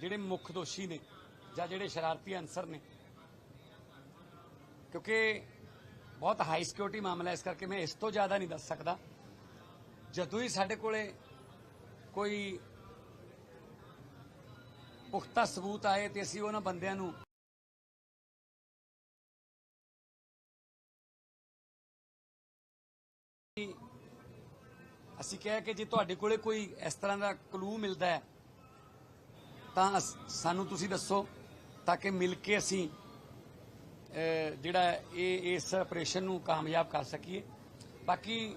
ਜਿਹੜੇ ਮੁੱਖ ਦੋਸ਼ੀ ਨੇ ਜਾਂ ਜਿਹੜੇ ਸ਼ਰਾਰਤੀ ਅਨਸਰ ਨੇ। ਕਿਉਂਕਿ ਬਹੁਤ ਹਾਈ ਸਿਕਿਉਰਿਟੀ ਮਾਮਲਾ ਇਸ ਕਰਕੇ ਮੈਂ ਇਸ ਤੋਂ ਜ਼ਿਆਦਾ ਨਹੀਂ ਦੱਸ ਸਕਦਾ। ਜਦੋਂ ਹੀ ਸਾਡੇ ਕੋਲੇ ਕੋਈ ਪੁਖਤਾ ਸਬੂਤ ਆਏ ਤੇ ਅਸੀਂ ਉਹਨਾਂ ਬੰਦਿਆਂ ਨੂੰ ਅਸੀਂ ਕਿਹਾ ਕਿ ਜੇ ਤੁਹਾਡੇ ਕੋਲੇ ਕੋਈ ਇਸ ਤਰ੍ਹਾਂ ਦਾ ਕਲੂ ਮਿਲਦਾ ਹੈ ਤਾਂ ਅਸ- ਸਾਨੂੰ ਤੁਸੀਂ ਦੱਸੋ, ਤਾਂ ਕਿ ਮਿਲ ਕੇ ਅਸੀਂ ਜਿਹੜਾ ਇਹ, ਇਸ ਆਪਰੇਸ਼ਨ ਨੂੰ ਕਾਮਯਾਬ ਕਰ ਸਕੀਏ। ਬਾਕੀ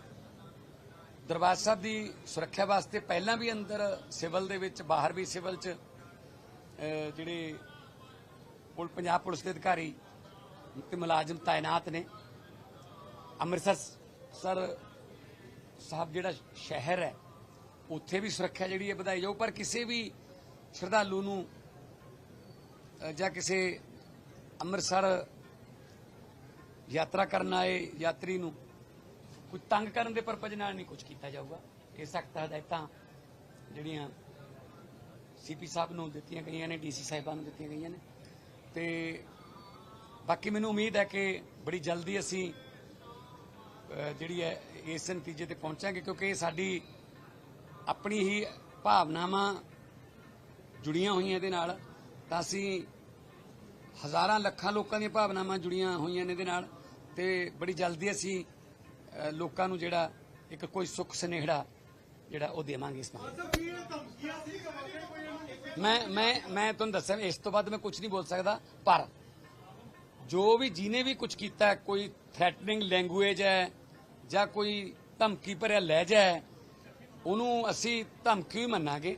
ਦਰਬਾਰ ਸਾਹਿਬ ਦੀ ਸੁਰੱਖਿਆ ਵਾਸਤੇ ਪਹਿਲਾਂ ਵੀ ਅੰਦਰ ਸਿਵਲ ਦੇ ਵਿੱਚ, ਬਾਹਰ ਵੀ ਸਿਵਲ 'ਚ ਜਿਹੜੇ ਪੁਲ, ਪੰਜਾਬ ਪੁਲਿਸ ਦੇ ਅਧਿਕਾਰੀ ਤੇ ਮੁਲਾਜ਼ਮ ਤਾਇਨਾਤ ਨੇ। ਅੰਮ੍ਰਿਤਸਰ ਸਰ ਸਾਹਿਬ ਜਿਹੜਾ ਸ਼ਹਿਰ ਹੈ, ਉੱਥੇ ਵੀ ਸੁਰੱਖਿਆ ਜਿਹੜੀ ਹੈ ਵਧਾਈ ਜਾਊ, ਪਰ ਕਿਸੇ ਵੀ ਸ਼ਰਧਾਲੂ ਨੂੰ ਜਾਂ ਕਿਸੇ ਅੰਮ੍ਰਿਤਸਰ ਯਾਤਰਾ ਕਰਨ ਆਏ ਯਾਤਰੀ ਨੂੰ ਕੋਈ ਤੰਗ ਕਰਨ ਦੇ ਪਰਪਸ ਨਾਲ ਨਹੀਂ ਕੁਝ ਕੀਤਾ ਜਾਊਗਾ। ਇਹ ਸਖਤ ਹਦਾਇਤਾਂ ਜਿਹੜੀਆਂ ਸੀਪੀ ਸਾਹਿਬ ਨੂੰ ਦਿੱਤੀਆਂ ਗਈਆਂ ਨੇ ਡੀਸੀ ਸਾਹਿਬਾਂ ਨੂੰ ਦਿੱਤੀਆਂ ਗਈਆਂ ਨੇ। ਤੇ ਬਾਕੀ ਮੈਨੂੰ ਉਮੀਦ ਹੈ ਕਿ ਬੜੀ ਜਲਦੀ ਅਸੀਂ ਜਿਹੜੀ ਹੈ, ਇਸ ਨਤੀਜੇ ਤੇ ਪਹੁੰਚਾਂਗੇ, ਕਿਉਂਕਿ ਇਹ ਸਾਡੀ ਆਪਣੀ ਹੀ ਭਾਵਨਾਵਾਂ ਜੁੜੀਆਂ ਹੋਈਆਂ ਇਹਦੇ ਨਾਲ, ਤਾਂ ਅਸੀਂ ਹਜ਼ਾਰਾਂ ਲੱਖਾਂ ਲੋਕਾਂ ਦੀਆਂ ਭਾਵਨਾਵਾਂ ਜੁੜੀਆਂ ਹੋਈਆਂ ਨੇ ਇਹਦੇ ਨਾਲ, ਤੇ ਬੜੀ ਜਲਦੀ ਅਸੀਂ ਲੋਕਾਂ ਨੂੰ ਜਿਹੜਾ ਇੱਕ ਕੋਈ ਸੁੱਖ ਸੁਨੇਹੜਾ ਜਿਹੜਾ ਉਹ ਦੇਵਾਂਗੇ ਇਸ ਨਾਲ ਮੈਂ ਮੈਂ ਮੈਂ ਤੁਹਾਨੂੰ ਦੱਸਿਆ ਇਸ ਤੋਂ ਬਾਅਦ ਮੈਂ ਕੁਝ ਨਹੀਂ ਬੋਲ ਸਕਦਾ, ਪਰ ਜੋ ਵੀ ਜਿਹਨੇ ਵੀ ਕੁਝ ਕੀਤਾ, ਕੋਈ ਥ੍ਰੈਟਨਿੰਗ ਲੈਂਗੁਏਜ ਹੈ, ਜਾਂ ਕੋਈ ਧਮਕੀ ਭਰਿਆ ਲਹਿਜਾ ਹੈ, ਉਹਨੂੰ ਅਸੀਂ ਧਮਕੀ ਹੀ ਮੰਨਾਂਗੇ।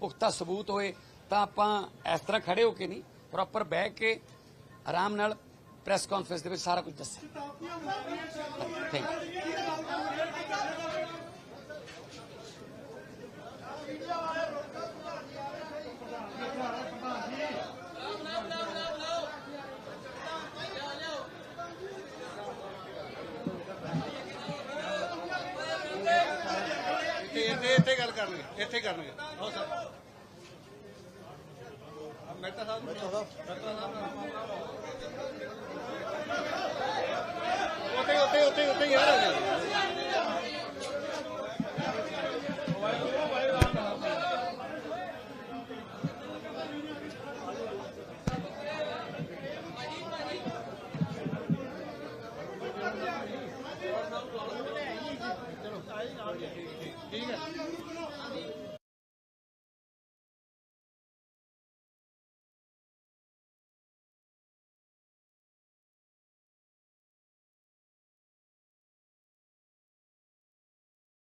ਪੁਖਤਾ ਸਬੂਤ ਹੋਏ ਤਾਂ ਆਪਾਂ ਇਸ ਤਰ੍ਹਾਂ ਖੜੇ ਹੋ ਕੇ ਨਹੀਂ ਪ੍ਰੋਪਰ ਬਹਿ ਕੇ ਆਰਾਮ ਨਾਲ ਪ੍ਰੈਸ ਕਾਨਫਰੰਸ ਦੇ ਵਿੱਚ ਸਾਰਾ ਕੁਝ ਦੱਸਾਂ ਥੈਂਕ ਯੂ ਇੱਥੇ ਇੱਥੇ ਇੱਥੇ ਗੱਲ ਕਰਨਗੇ ਇੱਥੇ ਕਰਨਗੇ ਆਓ ਸਰ ਆ ਮਹਿਤਾ ਸਾਹਿਬ ਮਹਿਤਾ ਸਾਹਿਬ ਉੱਥੇ ਉੱਥੇ ਉੱਥੇ ਉੱਥੇ ਹੀ ਆ ਰਹੇ ਨੇ ਠੀਕ ਹੈ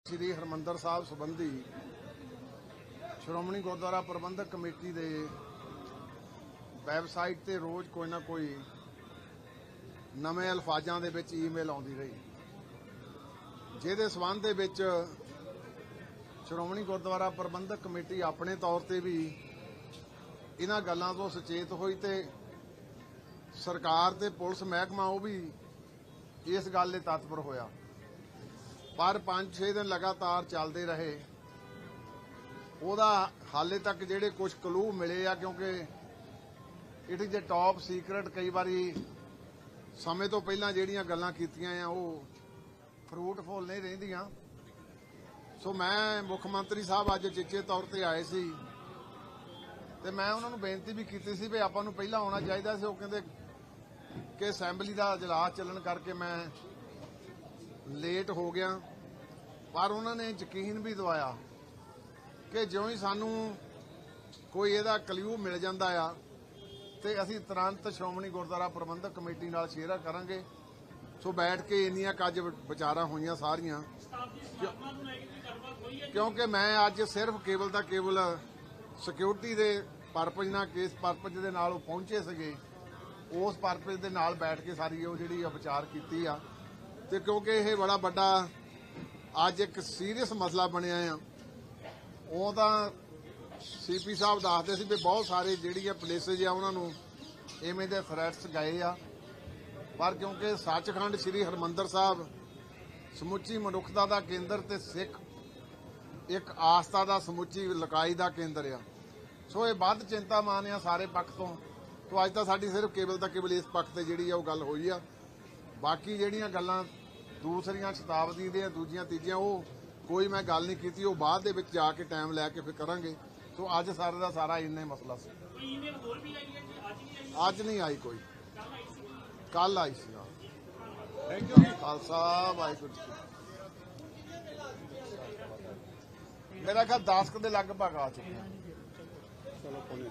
ਸ੍ਰੀ ਹਰਮੰਦਰ ਸਾਹਿਬ ਸੰਬੰਧੀ ਸ਼੍ਰੋਮਣੀ ਗੁਰਦੁਆਰਾ ਪ੍ਰਬੰਧਕ ਕਮੇਟੀ ਦੇ ਵੈਬਸਾਈਟ ਤੇ ਰੋਜ਼ ਕੋਈ ਨਾ ਕੋਈ ਨਵੇਂ ਅਲਫਾਜ਼ਾਂ ਦੇ ਵਿੱਚ ਈਮੇਲ ਆਉਂਦੀ ਰਹੀ। ਜਿਹਦੇ ਸਬੰਧ ਦੇ ਵਿੱਚ ਸ਼੍ਰੋਮਣੀ ਗੁਰਦੁਆਰਾ ਪ੍ਰਬੰਧਕ ਕਮੇਟੀ ਆਪਣੇ ਤੌਰ ਤੇ ਵੀ ਇਹਨਾਂ ਗੱਲਾਂ ਤੋਂ ਸੁਚੇਤ ਹੋਈ ਤੇ ਸਰਕਾਰ ਤੇ ਪੁਲਿਸ ਮਹਿਕਮਾ ਉਹ ਵੀ ਇਸ ਗੱਲ ਦੇ ਤਤਪਰ ਹੋਇਆ। ਪਰ 5-6 ਦਿਨ ਲਗਾਤਾਰ ਚੱਲਦੇ ਰਹੇ। ਉਹਦਾ ਹਾਲੇ ਤੱਕ ਜਿਹੜੇ ਕੁਝ ਕਲੂ ਮਿਲੇ ਆ, ਕਿਉਂਕਿ it is a top secret ਕਈ ਵਾਰੀ ਸਮੇਂ ਤੋਂ ਪਹਿਲਾਂ ਜਿਹੜੀਆਂ ਗੱਲਾਂ ਕੀਤੀਆਂ ਆ, ਉਹ ਫਰੂਟ ਫੁੱਲ ਨਹੀਂ ਰਹਿੰਦੀਆਂ। ਸੋ ਮੈਂ ਮੁੱਖ ਮੰਤਰੀ ਸਾਹਿਬ ਅੱਜ ਚੇਚੇ ਤੌਰ ਤੇ ਆਏ ਸੀ। ਤੇ ਮੈਂ ਉਹਨਾਂ ਨੂੰ ਬੇਨਤੀ ਵੀ ਕੀਤੀ ਸੀ ਵੀ ਆਪਾਂ ਨੂੰ ਪਹਿਲਾਂ ਆਉਣਾ ਚਾਹੀਦਾ ਸੀ। ਉਹ ਕਹਿੰਦੇ ਕਿ ਅਸੈਂਬਲੀ ਦਾ ਇਜਲਾਸ ਚੱਲਣ ਕਰਕੇ ਮੈਂ ਲੇਟ ਹੋ ਗਿਆ। ਪਰ ਉਹਨਾਂ ਨੇ ਯਕੀਨ ਵੀ ਦਿਵਾਇਆ ਕਿ ਜਿਉਂ ਹੀ ਸਾਨੂੰ ਕੋਈ ਇਹਦਾ ਕਲਿਊ ਮਿਲ ਜਾਂਦਾ ਆ, ਤੇ ਅਸੀਂ ਤੁਰੰਤ ਸ਼੍ਰੋਮਣੀ ਗੁਰਦੁਆਰਾ ਪ੍ਰਬੰਧਕ ਕਮੇਟੀ ਨਾਲ ਸ਼ੇਅਰ ਕਰਾਂਗੇ। ਸੋ ਬੈਠ ਕੇ ਇੰਨੀਆਂ ਕੁ ਅੱਜ ਵਿਚਾਰਾਂ ਹੋਈਆਂ ਸਾਰੀਆਂ। ਕਿਉਂ- ਕਿਉਂਕਿ ਮੈਂ ਅੱਜ ਸਿਰਫ ਕੇਵਲ ਦਾ ਕੇਵਲ ਸਿਕਿਉਰਿਟੀ ਦੇ ਪਰਪਸ ਨਾਲ, ਕਿਸ ਪਰਪਸ ਦੇ ਨਾਲ ਉਹ ਪਹੁੰਚੇ ਸੀਗੇ, ਉਸ ਪਰਪਸ ਦੇ ਨਾਲ ਬੈਠ ਕੇ ਸਾਰੀ ਉਹ ਜਿਹੜੀ ਆ ਵਿਚਾਰ ਕੀਤੀ ਆ। ਤੇ ਕਿਉਂਕਿ ਇਹ ਬੜਾ ਵੱਡਾ ਅੱਜ ਇੱਕ ਸੀਰੀਅਸ ਮਸਲਾ ਬਣਿਆ ਆ। ਉਹ ਤਾਂ ਸੀਪੀ ਸਾਹਿਬ ਦੱਸਦੇ ਸੀ ਵੀ ਬਹੁਤ ਸਾਰੇ ਜਿਹੜੀ ਆ ਪਲੇਸਸ ਆ, ਉਹਨਾਂ ਨੂੰ ਐਵੇਂ ਦੇ ਥ੍ਰੈਟਸ ਗਏ ਆ। ਪਰ ਕਿਉਂਕਿ ਸੱਚਖੰਡ ਸ੍ਰੀ ਹਰਮੰਦਰ ਸਾਹਿਬ ਸਮੁੱਚੀ ਮਨੁੱਖਤਾ ਦਾ ਕੇਂਦਰ ਤੇ ਸਿੱਖ ਇੱਕ ਆਸਥਾ ਦਾ ਸਮੁੱਚੀ ਲਕਾਈ ਦਾ ਕੇਂਦਰ ਆ। ਸੋ ਇਹ ਵੱਧ ਚਿੰਤਾਮਾਨ ਆ ਸਾਰੇ ਪੱਖ ਤੋਂ। ਤੋਂ ਅੱਜ ਤਾਂ ਸਾਡੀ ਸਿਰਫ ਕੇਵਲ ਤਾਂ ਕੇਵਲ ਇਸ ਪੱਖ ਤੇ ਜਿਹੜੀ ਆ ਉਹ ਗੱਲ ਹੋਈ ਆ। ਬਾਕੀ ਜਿਹੜੀਆਂ ਗੱਲਾਂ ਦੂਸਰੀਆਂ ਸ਼ਤਾਬਦੀ ਦੇ ਦੂਜੀਆਂ ਤੀਜੀਆਂ ਉਹ ਕੋਈ ਮੈਂ ਗੱਲ ਨਹੀਂ ਕੀਤੀ। ਉਹ ਬਾਅਦ ਦੇ ਵਿੱਚ ਜਾ ਕੇ ਟਾਈਮ ਲੈ ਕੇ ਫਿਰ ਕਰਾਂਗੇ। ਸੋ ਅੱਜ ਸਾਰੇ ਦਾ ਸਾਰਾ ਇੰਨਾ ਹੀ ਮਸਲਾ ਸੀ। ਅੱਜ ਨਹੀਂ ਆਈ? ਕੋਈ। ਕੱਲ ਆਈ ਸੀ ਥੈਂਕ ਯੂ ਖਾਲਸਾ ਵਾਹਿਗੁਰੂ ਜੀ ਮੇਰਾ ਖਿਆਲ 10 ਕੁ ਦੇ ਲਗਭਗ ਆ ਚੁੱਕੇ ਆ। ਚਲੋ ਕੋਈ ਨਹੀਂ।